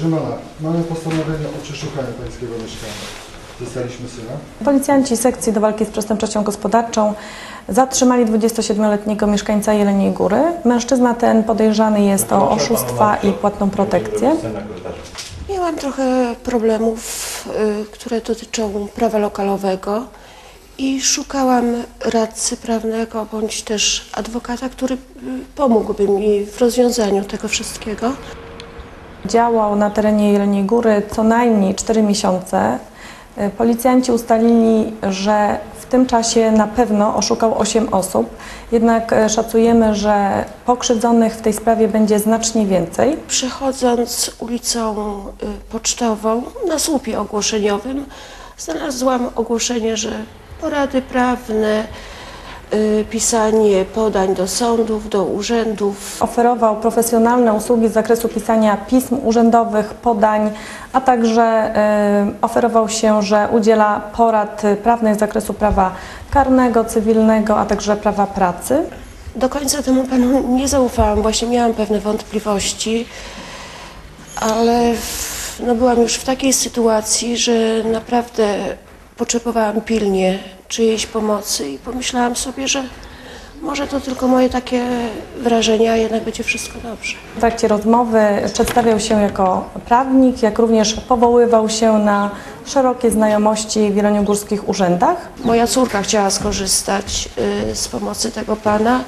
Proszę pana, mamy postanowienie o przeszukaniu pańskiego mieszkania. Zostaliśmy syna. Policjanci sekcji do walki z przestępczością gospodarczą zatrzymali 27-letniego mieszkańca Jeleniej Góry. Mężczyzna ten podejrzany jest o oszustwa i płatną protekcję. Miałam trochę problemów, y, które dotyczą prawa lokalowego i szukałam radcy prawnego bądź też adwokata, który y, pomógłby mi w rozwiązaniu tego wszystkiego. Działał na terenie Jeleniej Góry co najmniej 4 miesiące. Y, Policjanci ustalili, że w tym czasie na pewno oszukał 8 osób, jednak y, szacujemy, że pokrzywdzonych w tej sprawie będzie znacznie więcej. Przechodząc ulicą y, Pocztową na słupie ogłoszeniowym znalazłam ogłoszenie, że porady prawne, pisanie podań do sądów, do urzędów, Oferował profesjonalne usługi z zakresu pisania pism urzędowych, podań, a także y, oferował się, że udziela porad y, prawnych z zakresu prawa karnego, cywilnego, a także prawa pracy. Do końca temu panu nie zaufałam, właśnie miałam pewne wątpliwości, ale no byłam już w takiej sytuacji, że naprawdę potrzebowałam pilnie czyjejś pomocy i pomyślałam sobie, że może to tylko moje takie wrażenia, a jednak będzie wszystko dobrze. W trakcie rozmowy przedstawiał się jako prawnik, jak również powoływał się na szerokie znajomości w jeleniogórskich urzędach. Moja córka chciała skorzystać y, z pomocy tego pana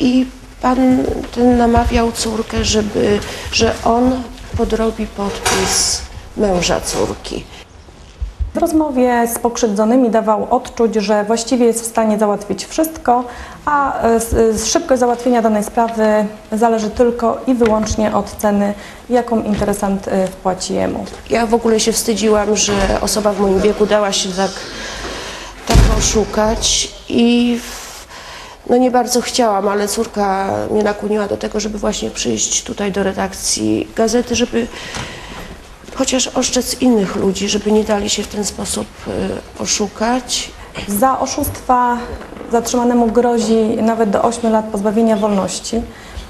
i pan ten namawiał córkę, żeby, że on podrobi podpis męża córki. W rozmowie z pokrzywdzonymi dawał odczuć, że właściwie jest w stanie załatwić wszystko, a e, z szybkość załatwienia danej sprawy zależy tylko i wyłącznie od ceny, jaką interesant e, wpłaci jemu. Ja w ogóle się wstydziłam, że osoba w moim wieku dała się tak, tak oszukać i no nie bardzo chciałam, ale córka mnie nakłoniła do tego, żeby właśnie przyjść tutaj do redakcji gazety, żeby chociaż oszczędz innych ludzi, żeby nie dali się w ten sposób y, oszukać. Za oszustwa zatrzymanemu grozi nawet do 8 lat pozbawienia wolności.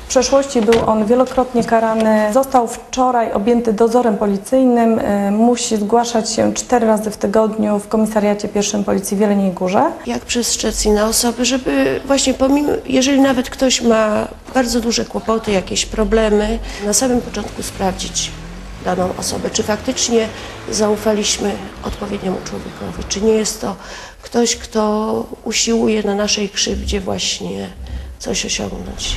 W przeszłości był on wielokrotnie karany. Został wczoraj objęty dozorem policyjnym. E, Musi zgłaszać się cztery razy w tygodniu w komisariacie pierwszym Policji w Jeleniej Górze. Jak przestrzec inne osoby, żeby właśnie pomimo, jeżeli nawet ktoś ma bardzo duże kłopoty, jakieś problemy, na samym początku sprawdzić daną osobę, czy faktycznie zaufaliśmy odpowiedniemu człowiekowi, czy nie jest to ktoś, kto usiłuje na naszej krzywdzie właśnie coś osiągnąć.